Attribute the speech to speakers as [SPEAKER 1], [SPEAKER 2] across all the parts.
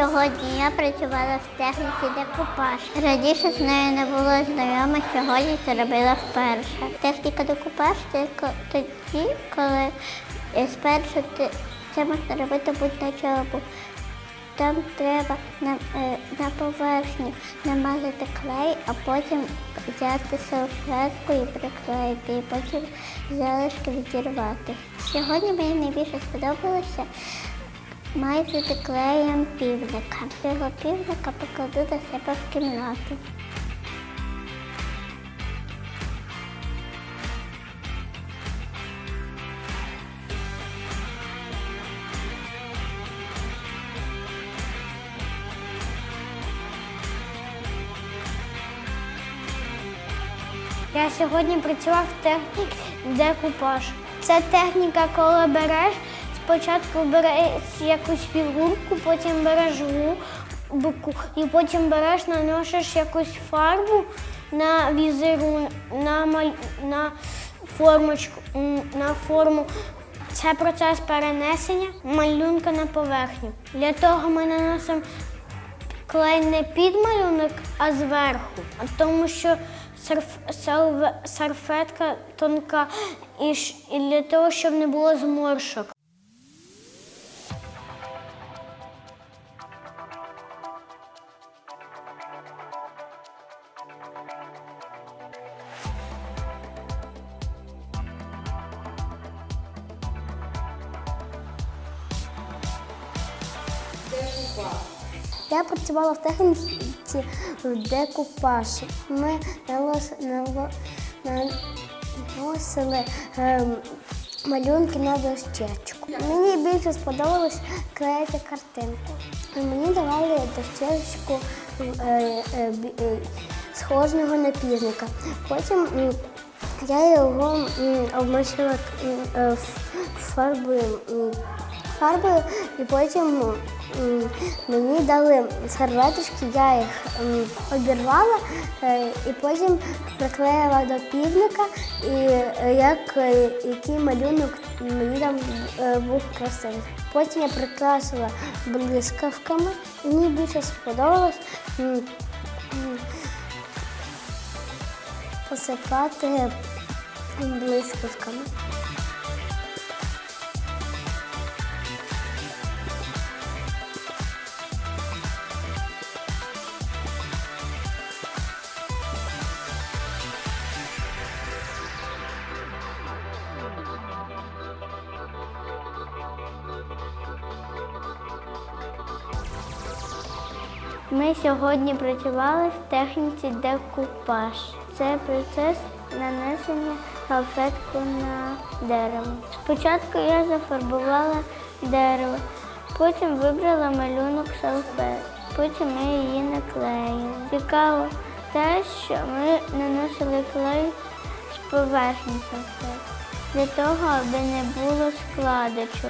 [SPEAKER 1] Сьогодні я працювала в техніці декупаж. Раніше з нею не було знайома, сьогодні це робила вперше. Техніка декупаж це тоді, коли е, спершу це можна робити будь-на чому. Там треба на, е, на поверхню намазати клей, а потім взяти салфетку і приклеїти, і потім залишки відірвати. Сьогодні мені найбільше сподобалося майзати клеєм півника. Цього півника покладу до себе в кімнату.
[SPEAKER 2] Я сьогодні працював в техніці декупаж. Це техніка, коли береш, спочатку береш якусь фігурку, потім береш губку, і потім береш, наносиш якусь фарбу на візерунок, на, маль... на формочку, на форму. Це процес перенесення малюнка на поверхню. Для того ми наносимо клей не під малюнок, а зверху. Тому що сарф, сарфетка тонка і для того, щоб не було зморшок.
[SPEAKER 3] Я працювала в техніці в декупаж. Ми наносили ем, малюнки на дощечку. Мені більше сподобалось клеїти картинку. Мені давали дощечку е, е, е, схожого на пізника. Потім я його обмочила фарбою. Фарбою і потім мені дали серветочки, я їх обірвала е, і потім приклеїла до півника, і е, як, е, який малюнок мені там був красивий. Потім я прикрасила блискавками, і мені більше сподобалось посипати блискавками.
[SPEAKER 1] Ми сьогодні працювали в техніці декупаж. Це процес нанесення салфетку на дерево. Спочатку я зафарбувала дерево, потім вибрала малюнок салфет, потім ми її наклеїли. Цікаво те, що ми наносили клей з поверхні салфет, для того, аби не було складочок.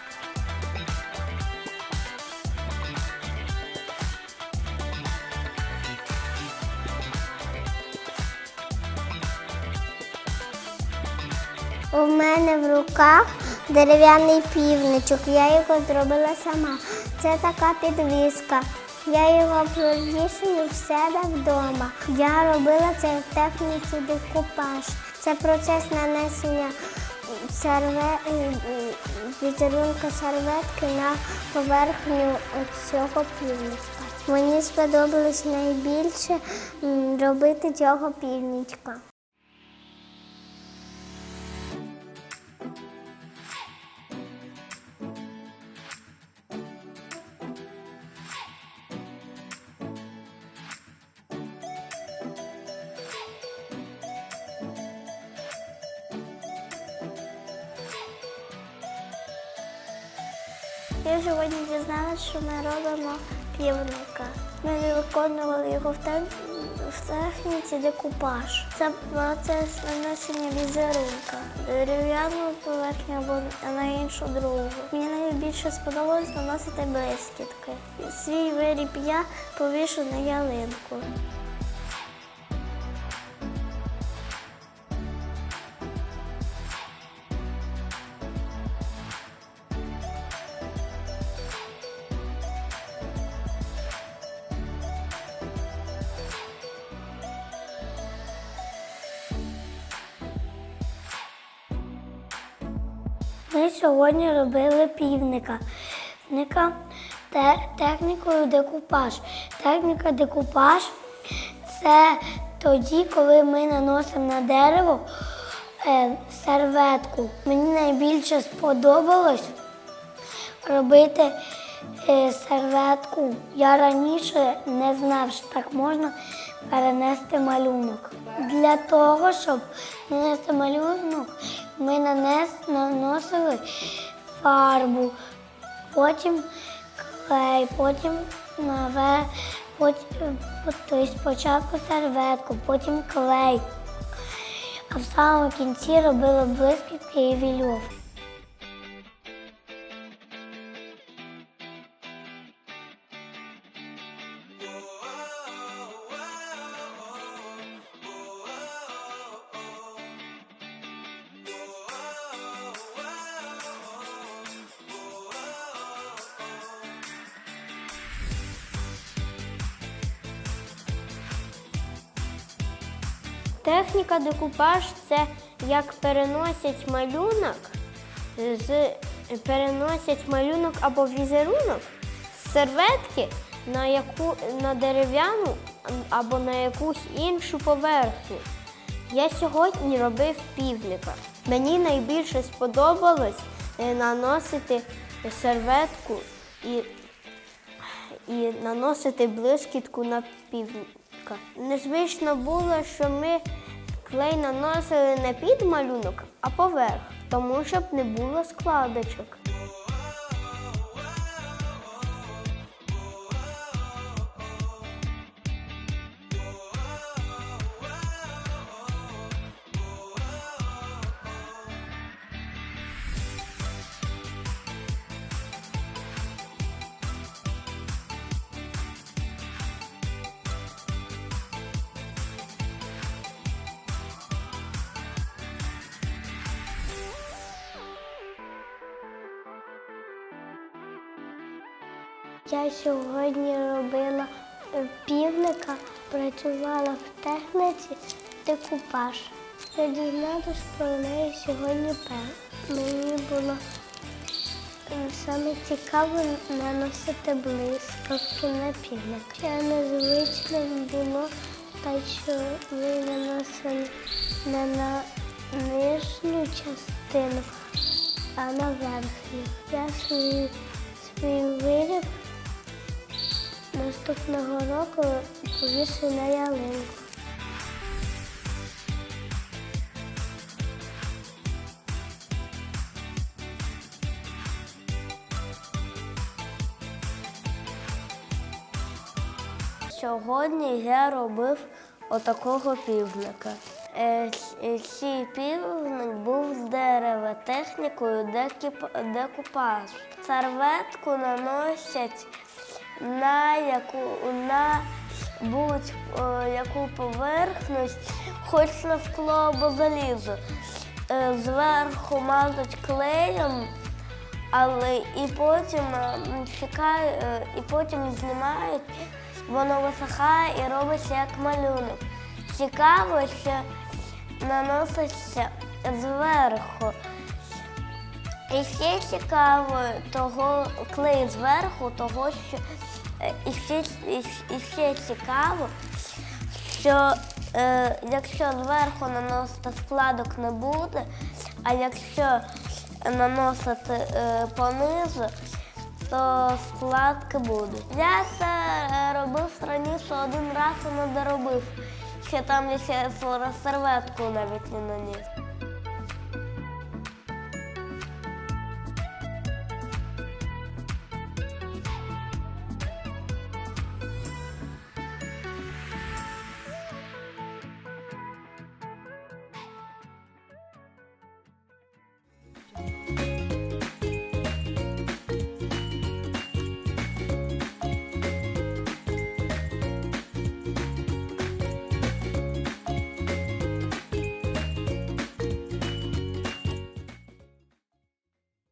[SPEAKER 1] Мене в руках дерев'яний півничок. Я його зробила сама. Це така підвіска. Я його провішую в себе вдома. Я робила це в техніці декупаж. Це процес нанесення серве... е, візерунка серветки на поверхню цього півничка. Мені сподобалось найбільше робити цього півничка. Я сьогодні дізналася, що ми робимо півника. Ми виконували його в, техніці декупаж. Це процес нанесення візерунка, дерев'яну поверхню або на іншу другу. Мені найбільше сподобалось наносити блискітки. Свій виріб я повішу на ялинку.
[SPEAKER 2] Ми сьогодні робили півника. Півника те, технікою декупаж. Техніка декупаж це тоді, коли ми наносимо на дерево е, серветку. Мені найбільше сподобалось робити е, серветку. Я раніше не знав, що так можна перенести малюнок. Для того, щоб нанести малюнок, ми наносили фарбу, потім клей, потім наве, потім, тобто спочатку серветку, потім клей. А в самому кінці робили блискітки і вільов.
[SPEAKER 4] Техніка декупаж це як переносять малюнок з переносять малюнок або візерунок з серветки на яку на дерев'яну або на якусь іншу поверхню. Я сьогодні робив півника. Мені найбільше сподобалось е, наносити серветку і і наносити блискітку на півника. Незвично було, що ми клей наносили не під малюнок, а поверх, тому щоб не було складочок.
[SPEAKER 2] Я сьогодні робила півника, працювала в техніці декупаж. Я дізналась про неї сьогодні пер. Мені було е, саме цікаво наносити блискавки на півник. Ще незвично було те, що ми наносили не на нижню частину, а на верхню. Я свій, свій виріб наступного року повішу на ялинку.
[SPEAKER 4] Сьогодні я робив отакого півника. Е, Цей півник був з дерева технікою декупаж. Серветку наносять на яку на будь-яку поверхність, хоч на скло або залізо. Е, Зверху мазать клеєм, але і потім е, е, і потім знімають, воно висихає і робиться як малюнок. Цікаво, що наноситься зверху. І ще цікаво того клей зверху, того, що е, і ще, і, ще цікаво, що е, якщо зверху наносити складок не буде, а якщо наносити е, понизу, то складки будуть. Я це робив раніше один раз і не доробив. Ще там ще серветку навіть не наніс.
[SPEAKER 3] Bye.